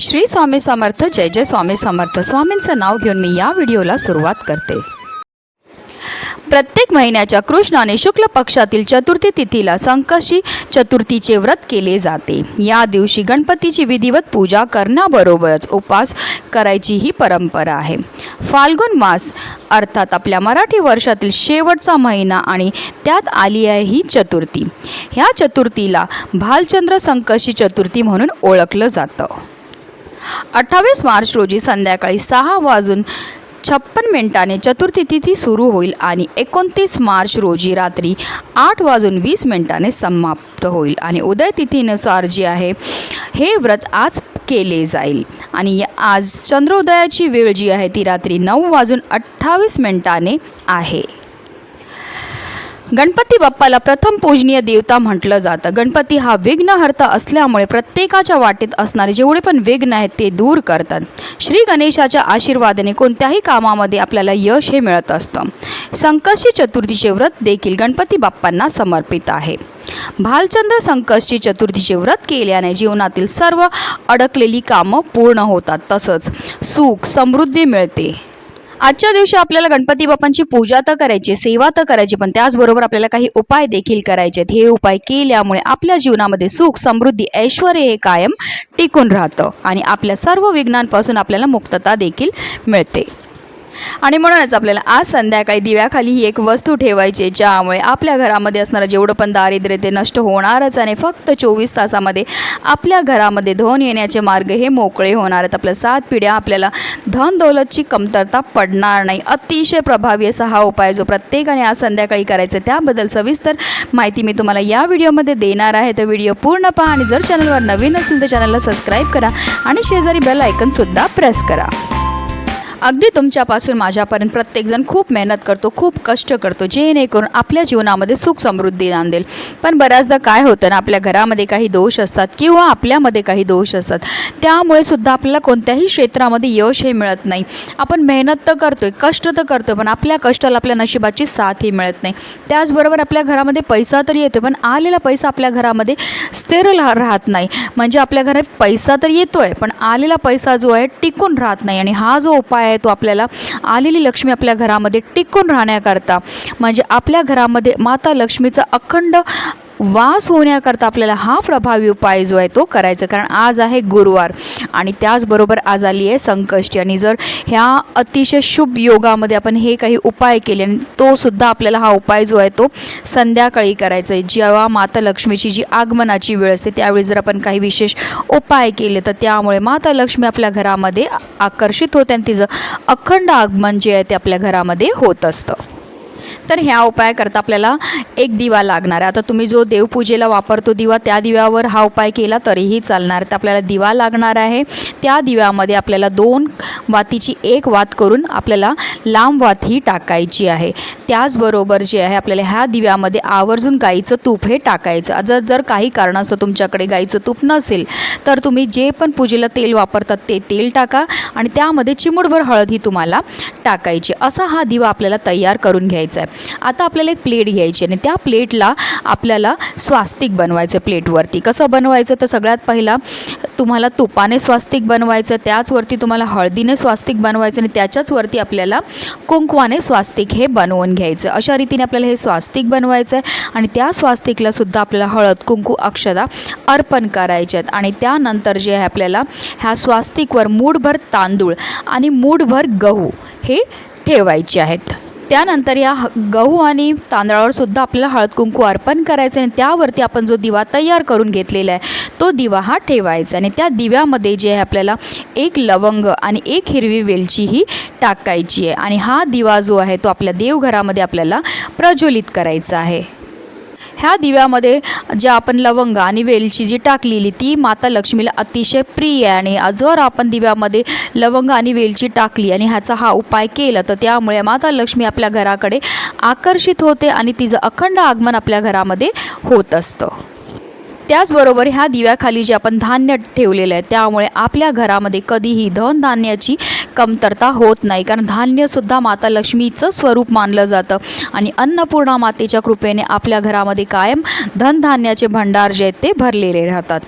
श्री स्वामी समर्थ जय जय स्वामी समर्थ. स्वामींचं नाव घेऊन मी या व्हिडिओला सुरुवात करते. प्रत्येक महिन्याच्या कृष्णाने शुक्ल पक्षातील चतुर्थी तिथीला संकशी चतुर्थीचे व्रत केले जाते. या दिवशी गणपतीची विधिवत पूजा करण्याबरोबरच उपास करायची ही परंपरा आहे. फाल्गुन मास अर्थात आपल्या मराठी वर्षातील शेवटचा महिना आणि त्यात आली आहे ही चतुर्थी. ह्या चतुर्थीला भालचंद्र संकशी चतुर्थी म्हणून ओळखलं जातं. अठ्ठावीस मार्च रोजी संध्याकाळी सहा वाजून छप्पन मिनिटाने चतुर्थी तिथी सुरू होईल आणि एकोणतीस मार्च रोजी रात्री आठ वाजून वीस मिनिटाने समाप्त होईल. आणि उदय तिथीनुसार जी आहे हे व्रत आज केले जाईल. आणि या- आज चंद्रोदयाची वेळ जी आहे ती रात्री नऊ वाजून अठ्ठावीस मिनिटाने आहे. गणपती बाप्पाला प्रथम पूजनीय देवता म्हटलं जातं. गणपती हा विघ्नहर्ता असल्यामुळे प्रत्येकाच्या वाटेत असणारे जेवढे पण विघ्न आहेत ते दूर करतात. श्री गणेशाच्या आशीर्वादाने कोणत्याही कामामध्ये आपल्याला यश हे मिळत असतं. संकष्टी चतुर्थीचे व्रत देखील गणपती बाप्पांना समर्पित आहे. भालचंद्र संकष्टी चतुर्थीचे व्रत केल्याने जीवनातील सर्व अडकलेली कामं पूर्ण होतात. तसंच सुख समृद्धी मिळते. आजच्या दिवशी आपल्याला गणपती बाप्पांची पूजा तर करायची सेवा तर करायची पण त्याचबरोबर आपल्याला काही उपाय देखील करायचे आहेत. हे उपाय केल्यामुळे आपल्या जीवनामध्ये सुख समृद्धी ऐश्वर हे कायम टिकून राहतं आणि आपल्या सर्व विघ्नांपासून आपल्याला मुक्तता देखील मिळते. आणि म्हणूनच आपल्याला आज संध्याकाळी दिव्याखाली ही एक वस्तू ठेवायची ज्यामुळे आपल्या घरामध्ये असणारं जेवढं पण दारिद्र्य ते नष्ट होणारच आणि फक्त चोवीस तासामध्ये आपल्या घरामध्ये धन येण्याचे मार्ग हे मोकळे होणार आहेत. आपल्या सात पिढ्या आपल्याला धन दौलतची कमतरता पडणार नाही. अतिशय प्रभावी असा हा उपाय जो प्रत्येकाने आज संध्याकाळी करायचा आहे, त्याबद्दल सविस्तर माहिती मी तुम्हाला या व्हिडिओमध्ये देणार आहे. तर व्हिडिओ पूर्ण पहा आणि जर चॅनलवर नवीन असेल तर चॅनलला सबस्क्राईब करा आणि शेजारी बेल आयकनसुद्धा प्रेस करा. अगदी तुमच्यापासून माझ्यापर्यंत प्रत्येकजण खूप मेहनत करतो खूप कष्ट करतो जेणेकरून आपल्या जीवनामध्ये सुख समृद्धी आणेल पण बऱ्याचदा काय होतं ना आपल्या घरामध्ये काही दोष असतात किंवा आपल्यामध्ये काही दोष असतात त्यामुळे सुद्धा आपल्याला कोणत्याही क्षेत्रामध्ये यश हे मिळत नाही. आपण मेहनत तर करतो आहे कष्ट तर करतोय पण आपल्या कष्टाला आपल्या नशिबाची साथ ही मिळत नाही. त्याचबरोबर आपल्या घरामध्ये पैसा तर येतो पण आलेला पैसा आपल्या घरामध्ये स्थिर राहत नाही. म्हणजे आपल्या घरात पैसा तर येतो आहे पण आलेला पैसा जो आहे टिकून राहत नाही. आणि हा जो उपाय आहे तो आपल्याला आलेली लक्ष्मी आपल्या घरामध्ये टिकून राहण्याकरता म्हणजे आपल्या घरामध्ये माता लक्ष्मीचा अखंड वास होण्याकरता आपल्याला हा प्रभावी उपाय जो आहे तो करायचा कारण आज आहे गुरुवार आणि त्याचबरोबर आज आली आहे संकष्टी. आणि जर ह्या अतिशय शुभ योगामध्ये आपण हे काही उपाय केले आणि तोसुद्धा आपल्याला हा उपाय जो आहे तो संध्याकाळी करायचा आहे. जेव्हा माता लक्ष्मीची जी आगमनाची वेळ असते त्यावेळी जर आपण काही विशेष उपाय केले तर त्यामुळे माता लक्ष्मी आपल्या घरामध्ये आकर्षित होते आणि तिचं अखंड आगमन जे आहे ते आपल्या घरामध्ये होत असतं. तर ह्या उपायाकरता आपल्याला एक दिवा लागणार आहे. आता तुम्ही जो देवपूजेला वापरतो दिवा त्या दिव्यावर हा उपाय केला तरीही चालणार. तर आपल्याला दिवा लागणार आहे. त्या दिव्यामध्ये आपल्याला दोन वातीची एक वात करून आपल्याला लांब वात ही टाकायची आहे. त्याचबरोबर जे आहे आपल्याला ह्या दिव्यामध्ये आवर्जून गाईचं तूप हे टाकायचं. जर जर काही कारणास्तव तुमच्याकडे गाईचं तूप नसेल तर तुम्ही जे पण पूजेला तेल वापरतात ते तेल टाका. आणि त्यामध्ये चिमूटभर हळद ही तुम्हाला टाकायची. असा हा दिवा आपल्याला तयार करून घ्यायचा आहे. आता आपल्याला एक प्लेट घ्यायची आणि त्या प्लेटला आपल्याला स्वास्तिक बनवायचं प्लेटवरती. कसं बनवायचं? तर सगळ्यात पहिला तुम्हाला तुपाने स्वास्तिक बनवायचं त्याचवरती तुम्हाला हळदीने स्वास्तिक बनवायचं आणि त्याच्याचवरती आपल्याला कुंकवाने स्वास्तिक हे बनवून घ्यायचं. अशा रीतीने आपल्याला हे स्वास्तिक बनवायचं आहे आणि त्या स्वास्तिकला सुद्धा आपल्याला हळद कुंकू अक्षदा अर्पण करायचे आहेत आणि त्यानंतर जे आहे आपल्याला ह्या स्वास्तिकवर मूठभर तांदूळ आणि मूठभर गहू हे ठेवायचे आहेत. त्यानंतर या ह- गहू आणि तांदळावर सुद्धा आपल्याला हळद कुंकू अर्पण करायचं आणि त्यावरती आपण जो दिवा तयार करून घेतलेला आहे तो दिवा हा ठेवायचा आणि त्या दिव्यामध्ये जे आहे आपल्याला एक लवंग आणि एक हिरवी वेलची ही टाकायची आहे. आणि हा दिवा जो आहे तो आपल्या देवघरामध्ये आपल्याला प्रज्वलित करायचा आहे. ह्या दिव्यामध्ये ज्या आपण लवंग आणि वेलची जी टाकलेली ती माता लक्ष्मीला अतिशय प्रिय आहे. आणि जर आपण दिव्यामध्ये लवंग आणि वेलची टाकली आणि ह्याचा हा उपाय केला तर त्यामुळे माता लक्ष्मी आपल्या घराकडे आकर्षित होते आणि तिचं अखंड आगमन आपल्या घरामध्ये होत असतं. त्याचबरोबर ह्या दिव्याखाली जे आपण धान्य ठेवलेलं आहे त्यामुळे आपल्या घरामध्ये कधीही धनधान्याची कमतरता होत नाही. कारण धान्यसुद्धा माता लक्ष्मीचं स्वरूप मानलं जातं. आणि अन्नपूर्णा मातेच्या कृपेने आपल्या घरामध्ये कायम धनधान्याचे भंडार जे आहेत ते भरलेले राहतात.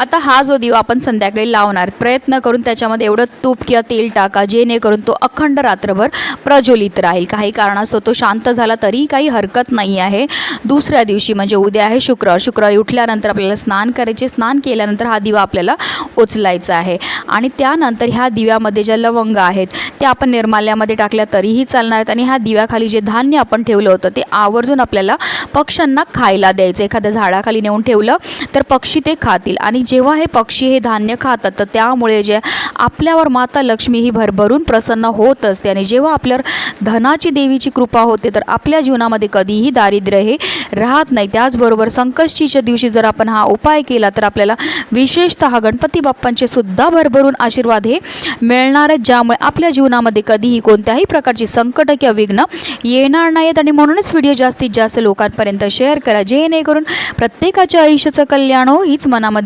आता हा जो दिवा आपण संध्याकाळी लावणार प्रयत्न करून त्याच्यामध्ये एवढं तूप किंवा तेल टाका जेणेकरून तो अखंड रात्रभर प्रज्वलित राहील. काही कारणास्तव तो शांत झाला तरी काही हरकत नाही आहे. दुसऱ्या दिवशी म्हणजे उद्या आहे शुक्रवार. शुक्रवारी उठल्यानंतर आपल्याला स्नान करायचे. स्नान केल्यानंतर हा दिवा आपल्याला उचलायचा आहे. आणि त्यानंतर ह्या दिव्यामध्ये ज्या लवंग आहेत त्या आपण निर्माल्यामध्ये टाकल्या तरीही चालणार आहेत. आणि ह्या दिव्याखाली जे धान्य आपण ठेवलं होतं ते आवर्जून आपल्याला पक्ष्यांना खायला द्यायचं. एखाद्या झाडाखाली नेऊन ठेवलं तर पक्षी ते खातील. आणि जेव्हा हे पक्षी हे धान्य खातात तर त्यामुळे जे आपल्यावर माता लक्ष्मी ही भरभरून प्रसन्न होत असते. आणि जेव्हा आपल्यावर धनाची देवीची कृपा होते तर आपल्या जीवनामध्ये कधीही दारिद्र्य हे राहत नाही. त्याचबरोबर संकष्टीच्या दिवशी जर आपण हा उपाय केला तर आपल्याला विशेषतः गणपती बाप्पांचे सुद्धा भरभरून आशीर्वाद हे मिळणार आहेत ज्यामुळे आपल्या जीवनामध्ये कधीही कोणत्याही प्रकारची संकट किंवा विघ्न येणार नाहीत. आणि म्हणूनच व्हिडिओ जास्तीत जास्त लोकांपर्यंत शेअर करा जेणेकरून प्रत्येकाच्या आयुष्याचं कल्याण हो हीच मनामध्ये